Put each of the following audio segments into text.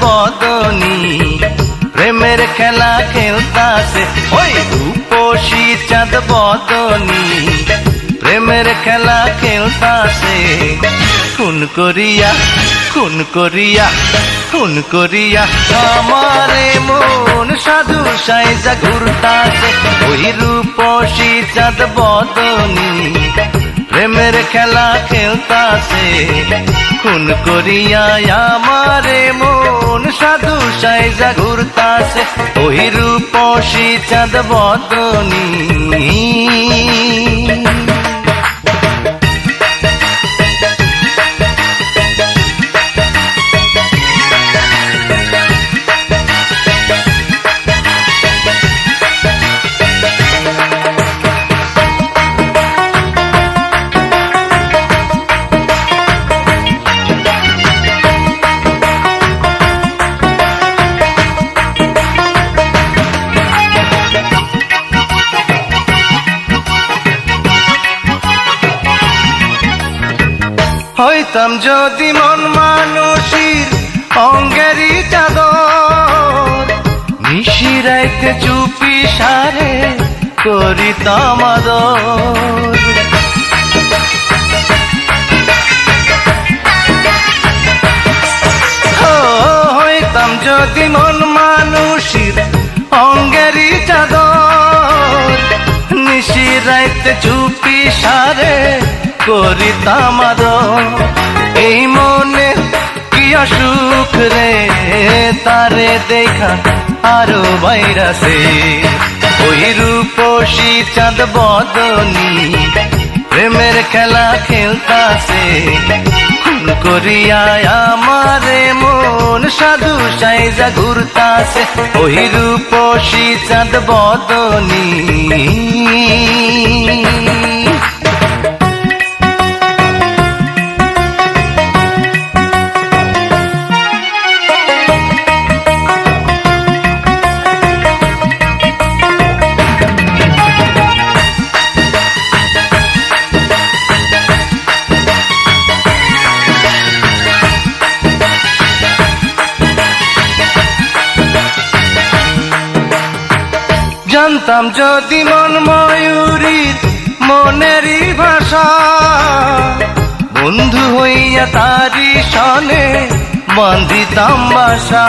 বদনি, প্রেমের খেলা খেলতাছে। ওই রূপসী চাঁদ বদনি, প্রেমের খেলা খেলতাছে। খুন করিয়া খুন করিয়া খুন করিয়া আমারে মন সাধু সাইজা ঘুরতাছে। ওই রূপসী চাঁদ বদনি খেলা খেলতাছে। খুন করিয়া আমারে মন সাধু সাই সাইজা ঘুরতাছে। ওই রূপসী চাঁদ বদনি। হইতাম যদি মন মানুষের অঙ্গেরই চাদর। মিশিরাইতে চুপি সারে করিতাম আদর। হইতাম যদি মন মানুষের অঙ্গেরই চাদর। নিশিরাইতে চুপি সারে করিতাম এই মনে কি অসুখ রে? তারে দেখা আরও বাইরাসে ওই রূপসী চাঁদ বদনি, প্রেমের খেলা খেলতাছে। করিয়া আমারে মন সাধু সাইজা ঘুরতাছে। ওই রূপসী চাঁদ বদনি। জানতাম যদি মন ময়ূরীর মনেরই ভাষা। বন্ধু হইয়া তারি সনে বান্ধিতাম বাসা।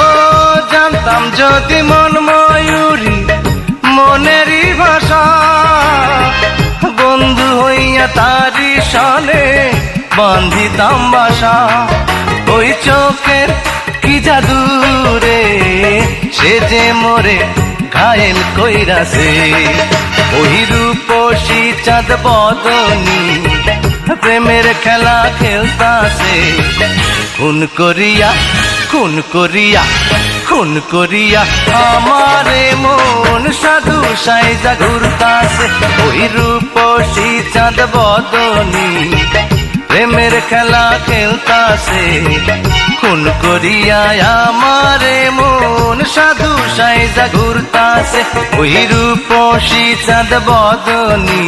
ও, জানতাম যদি মন ময়ূরী মনেরই ভাষা। বন্ধু হইয়া তারি সনে বান্ধিতাম বাসা, ওই চোখের কি জাদু রে? সে যে মোরে ঘায়েল কইরাছে ওই রূপসী চাঁদ বদনি, প্রেমের খেলা খেলতাছে। খুন করিয়া খুন করিয়া খুন করিয়া আমারে মন সাধু সাইজা ঘুরতাছে। ওই রূপসী চাঁদ বদনি প্রেমের খেলা খেলতাছে। খুন করিয়া আমারে মন সাধু সাইজা ঘুরতাছে। ওই রূপসী চাঁদ বদনী।